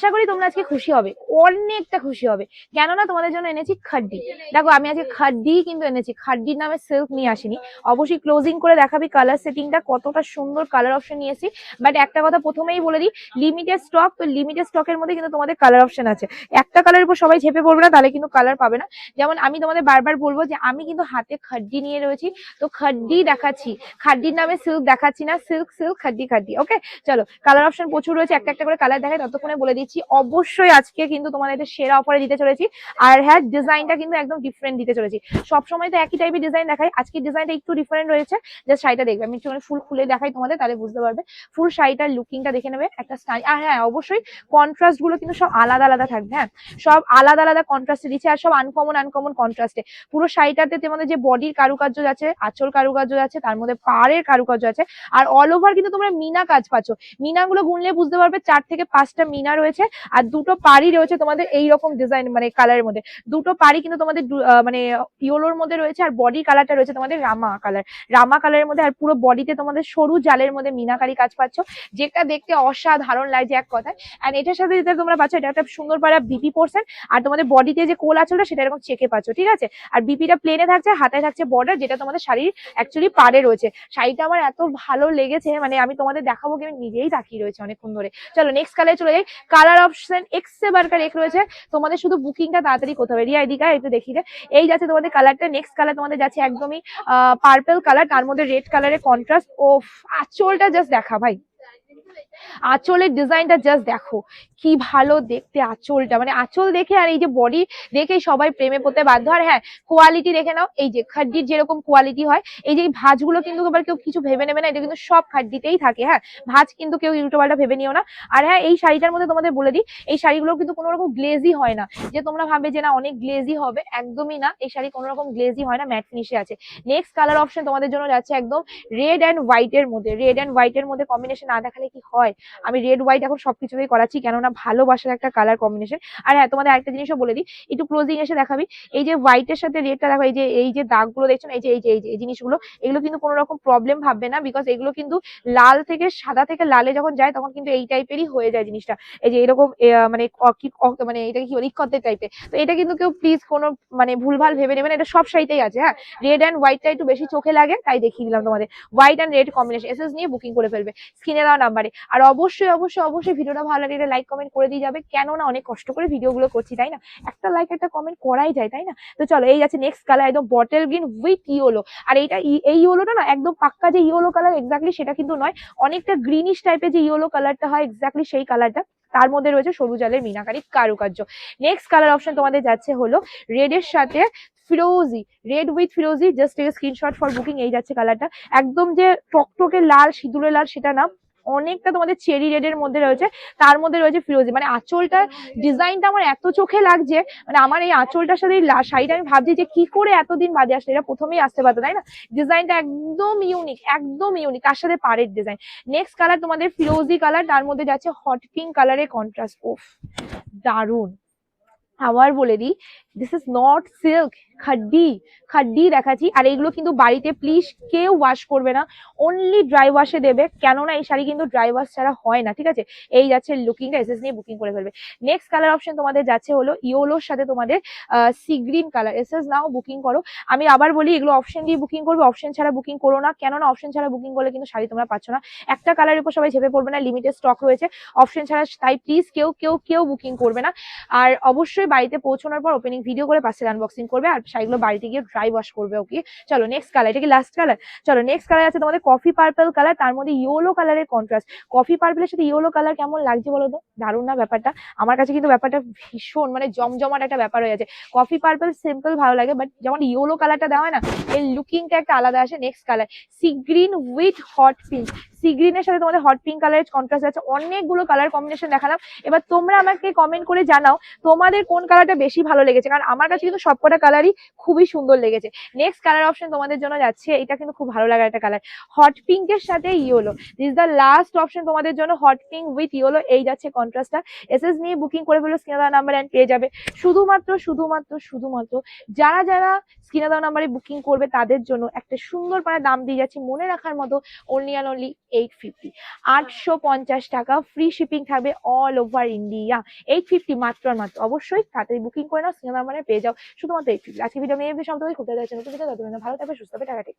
আশা করি তোমরা আজকে খুশি হবে, অনেকটা খুশি হবে। কেননা তোমাদের জন্য এনেছি খাড্ডি। দেখো, আমি আজকে খাড্ডি কিন্তু এনেছি। খাড্ডির নামে সিল্ক নিয়ে আসিনি। অবশ্যই ক্লোজিং করে দেখাবি কালার সেটিংটা কতটা সুন্দর কালার অপশন নিয়ে এসেছি। বাট একটা কথা প্রথমেই বলে দিই লিমিটেড স্টক তো লিমিটেড স্টকের মধ্যে কিন্তু তোমাদের কালার অপশন আছে। একটা কালারের উপর সবাই ঝেপে পড়বে না, তাহলে কিন্তু কালার পাবে না। যেমন আমি তোমাদের বারবার বলব যে, আমি কিন্তু হাতে খাড্ডি নিয়ে রয়েছি। তো খাড্ডি দেখাচ্ছি। খাড্ডির নামে সিল্ক দেখাচ্ছি না। সিল্ক সিল্ক খাড্ডি খাড্ডি ওকে চলো কালার অপশন প্রচুর রয়েছে। একটা একটা করে কালার দেখাই, ততক্ষণে বলে দিচ্ছি। অবশ্যই আজকে কিন্তু তোমাদের এটা সেরা অফারে দিতে চলেছি। আর হ্যাঁ ডিজাইনটা কিন্তু একদম ডিফারেন্ট দিতে চলেছি। সবসময় তো একই টাইপের ডিজাইন দেখাই। আজকে ডিজাইনটা একটু ডিফারেন্ট রয়েছে। জাস্ট শাড়িটা দেখবে। আমি একটুখানি ফুল খুলে দেখাই তোমাদের, তাহলে বুঝতে পারবে। ফুল শাড়িটার লুকিংটা দেখে নেবে। একটা স্টাইল আর হ্যাঁ অবশ্যই কন্ট্রাস্টগুলো কিন্তু সব আলাদা আলাদা থাকবে হ্যাঁ? সব আলাদা আলাদা কন্ট্রাস্টে দিচ্ছে আর সব আনকমন আনকমন কন্ট্রাস্টে পুরো শাড়িটাতে তোমাদের যে বডির কারুকার্য আছে, আঁচল কারুকার্য আছে, তার মধ্যে পাড়ের কারুকার্য আছে, আর অল ওভার কিন্তু তোমরা মিনা কাজ পাচ্ছ। মিনাগুলো গুনলে বুঝতে পারবে, চার থেকে পাঁচটা মিনা রয়েছে। আর দুটো পাড়ি রয়েছে তোমাদের এই রকম ডিজাইন মানে কালারের মধ্যে। দুটো পাড়ি কিন্তু তোমাদের মানে ইয়োলোর মধ্যে রয়েছে আর বডি কালারটা রয়েছে তোমাদের রামা কালার রামা কালারের মধ্যে আর পুরো বডিতে তোমাদের সরু জালের মধ্যে মিনাকারি কাজ পাচ্ছ, যেটা দেখতে অসাধারণ লাগছে এক কথায়। অ্যান্ড এটার সাথে যেটা তোমরা পাচ্ছ, এটা একটা সুন্দর পাড়া বিপি পোর্শন আর তোমাদের বডিতে যে কোল আঁচলটা সেটা এরকম চেকে পাচ্ছ, ঠিক আছে? আর বিপিটা প্লেনে থাকছে, হাতায় থাকছে বর্ডার যেটা তোমাদের শাড়ির অ্যাকচুয়ালি পাড়ে রয়েছে। শাড়িটা আমার এত ভালো লেগেছে মানে আমি তোমাদের দেখাবো কি আমি নিজেই তাকিয়ে রয়েছে অনেকক্ষণ ধরে। চলো নেক্সট কালারে চলে যাই। কালার অপশন এক্স বারকার এক রয়েছে। তোমাদের শুধু বুকিংটা তাড়াতাড়ি করতে হবে। রিয়া এদিকে একটু দেখিলে। এই যাচ্ছে তোমাদের কালারটা নেক্সট কালার তোমাদের যাচ্ছে একদমই পার্পল কালার তার মধ্যে রেড কালারের কন্ট্রাস্ট ও আঁচলটা জাস্ট দেখা ভাই। আঁচলের ডিজাইনটা জাস্ট দেখো। কি ভালো দেখতে আঁচলটা। মানে আঁচল দেখে আর এই যে বডি দেখে সবাই প্রেমে পড়তে বাধ্য। আর হ্যাঁ কোয়ালিটি দেখে নাও। এই যে খাড্ডির যেরকম কোয়ালিটি হয়, এই যে ভাঁজগুলো কিন্তু আবার কেউ কিছু ভেবে নেবে না। এটা কিন্তু সব খাড্ডিতেই থাকে। হ্যাঁ ভাঁজ কিন্তু কেউ পাল্টা ভেবে নিও না। আর হ্যাঁ এই শাড়িটার মধ্যে তোমাদের বলে দিই, এই শাড়িগুলো কিন্তু কোনো রকম গ্লেজি হয় না। যে তোমরা ভাবে যে না, অনেক গ্লেজি হবে। একদমই না। এই শাড়ি কোনো রকম গ্লেজি হয় না। ম্যাট ফিনিশে আছে। নেক্সট কালার অপশন তোমাদের জন্য যাচ্ছে একদম রেড অ্যান্ড হোয়াইটের মধ্যে। রেড অ্যান্ড হোয়াইটের মধ্যে কম্বিনেশন না দেখালে কি হয়? আমি রেড হোয়াইট এখন সবকিছুতেই করাচ্ছি, কেননা ভালোবাসার একটা কালার কম্বিনেশন আর হ্যাঁ তোমাদের আরেকটা জিনিসও বলে দিই, একটু ক্লোজিং এসে দেখাবি। এই যে হোয়াইটের সাথে রেডটা দেখো, এই যে এই যে দাগগুলো দেখছ এই যে এই যে এই যে জিনিসগুলো, এগুলো কিন্তু কোনো রকম প্রবলেম ভাববে না বিকজ এগুলো কিন্তু লাল থেকে সাদা থেকে লালে যখন যায়, তখন কিন্তু এই টাইপেরই হয়ে যায় জিনিসটা। এই যে এরকম মানে মানে এটা কি বলে ইকতের টাইপের তো এটা কিন্তু কেউ প্লিজ কোনো মানে ভুলভাল ভেবে নেবেন এটা সব শাড়িতেই আছে হ্যাঁ। রেড অ্যান্ড হোয়াইটটা একটু বেশি চোখে লাগে, তাই দেখিয়ে দিলাম তোমাদের। White and red combination SS নিয়ে বুকিং করে ফেলবে, স্ক্রিনে দেওয়া নাম্বারে আর অবশ্যই অবশ্যই অবশ্যই ভিডিওটা ভালো লাগলে লাইক কমেন্ট করে দিয়ে যাবে। কেননা অনেক কষ্ট করে ভিডিওগুলো করছি, তাই না? একটা লাইক একটা কমেন্ট করাই যায়, তাই না? তো চলো, এই যাচ্ছে নেক্সট কালার একদম বটল গ্রিন উইথ ইয়েলো আর এইটা এই ইয়েলোটা না, একদম পাক্কা যে ইয়েলো কালার এক্স্যাক্টলি সেটা কিন্তু নয়। অনেকটা গ্রিনিশ টাইপের যে ইয়েলো কালারটা হয় এক্স্যাক্টলি সেই কালারটা তার মধ্যে রয়েছে সবুজ জালের মিনাকারি কারুকার্য। নেক্সট কালার অপশন তোমাদের যাচ্ছে হলো রেড এর সাথে ফিরোজি রেড উইথ ফিরোজি জাস্ট স্ক্রিনশট ফর বুকিং এই যাচ্ছে কালারটা একদম যে টকটকে লাল, সিঁদুরে লাল, সেটা না। অনেকটা তোমাদের চেরি রেড এর মধ্যে রয়েছে, তার মধ্যে রয়েছে ফিরোজি মানে আঁচলটার ডিজাইনটা আমার এত চোখে লাগছে মানে আমার এই আঁচলটার সাথে এই শাড়িটা আমি ভাবছি যে কি করে এতদিন বাদে আসলে, এটা প্রথমেই আসতে পারতো, তাই না? ডিজাইনটা একদম ইউনিক একদম ইউনিক তার সাথে পারের ডিজাইন নেক্সট কালার তোমাদের ফিরোজি কালার তার মধ্যে যাচ্ছে হট পিঙ্ক কালারের কন্ট্রাস্ট ওফ দারুণ আবার বলে দিই দিস ইজ নট সিল্ক খাড্ডি খাড্ডি দেখাচ্ছি। আর এইগুলো কিন্তু বাড়িতে প্লিজ কেউ ওয়াশ করবে না অনলি ড্রাই ওয়াশে দেবে, কেননা এই শাড়ি কিন্তু ড্রাই ওয়াশ ছাড়া হয় না, ঠিক আছে? এই যাচ্ছে লুকিংটা এসএস নিয়ে বুকিং করে ফেলবে। নেক্সট কালার অপশন তোমাদের যাচ্ছে হলো ইয়োলোর সাথে তোমাদের sea green colour SS now booking করো। আমি আবার বলি, এগুলো অপশন দিয়ে বুকিং করবে অপশন ছাড়া বুকিং করো না, কেননা অপশন ছাড়া বুকিং করলে কিন্তু শাড়ি তোমরা পাচ্ছ না। একটা কালারের উপর সবাই ঝেপে পড়বে না লিমিটেড স্টক রয়েছে। অপশন ছাড়া, তাই প্লিজ কেউ কেউ কেউ বুকিং করবে না। আর অবশ্যই বাড়িতে পৌঁছানোর পর ওপেনিং ভিডিও করে পাশের আনবক্সিং করবে আর শাড়িগুলো বাড়িতে গিয়ে ড্রাই ওয়াশ করবে ওকে চলো নেক্সট কালার এটা কি লাস্ট কালার চলো নেক্সট কালার আছে তোমাদের কফি পার্পল কালার তার মধ্যে ইয়েলো কালারের কন্ট্রাস্ট কফি পার্পলের সাথে ইয়েলো কালার কেমন লাগছে বলো তো? দারুণ না ব্যাপারটা? আমার কাছে কিন্তু ব্যাপারটা ভীষণ মানে জমজমাট একটা ব্যাপার হয়ে আছে কফি পার্পল সিম্পল ভালো লাগে বাট যেমন ইয়েলো কালারটা দেওয়া হয় না, এর লুকিংটা একটা আলাদা আসে next colour sea green with hot pink sea গ্রিনের সাথে তোমাদের হট পিঙ্ক কালারের কন্ট্রাস্ট আছে, অনেকগুলো কালার কম্বিনেশন দেখালাম। এবার তোমরা আমাকে কমেন্ট করে জানাও, তোমাদের কোন কালারটা বেশি ভালো লেগেছে? কারণ আমার কাছে কিন্তু সবকটা কালারই খুবই সুন্দর লেগেছে। নেক্সট কালার অপশন তোমাদের জন্য যাচ্ছে, এটা কিন্তু খুব ভালো লাগার একটা কালার হট পিঙ্কের সাথে yellow this the last option তোমাদের জন্য হট পিঙ্ক উইথ ইয়েলো এই যাচ্ছে কন্ট্রাস্টটা এসএস নিয়ে বুকিং করে ফেলো স্ক্রিনে নাম্বার অ্যান্ড পেয়ে যাবে। শুধুমাত্র শুধুমাত্র শুধুমাত্র যারা যারা স্ক্রিনে নাম্বারে বুকিং করবে, তাদের জন্য একটা সুন্দর পাড়া দাম দিয়ে যাচ্ছে, মনে রাখার মতো only and only eight fifty আটশো পঞ্চাশ টাকা ফ্রি শিপিং থাকবে all over India eight fifty মাত্র মাত্র। অবশ্যই তাড়াতাড়ি বুকিং করে নাও সিনেমা মানে পেয়ে যাও। শুধুমাত্র এইট ফিফটি আজকে ভিডিও মেয়ে সব তোমাকে খুঁজতে যাচ্ছে নতুন ভিডিও ভালো থাকবে, সুস্থ হবে টাকা টেক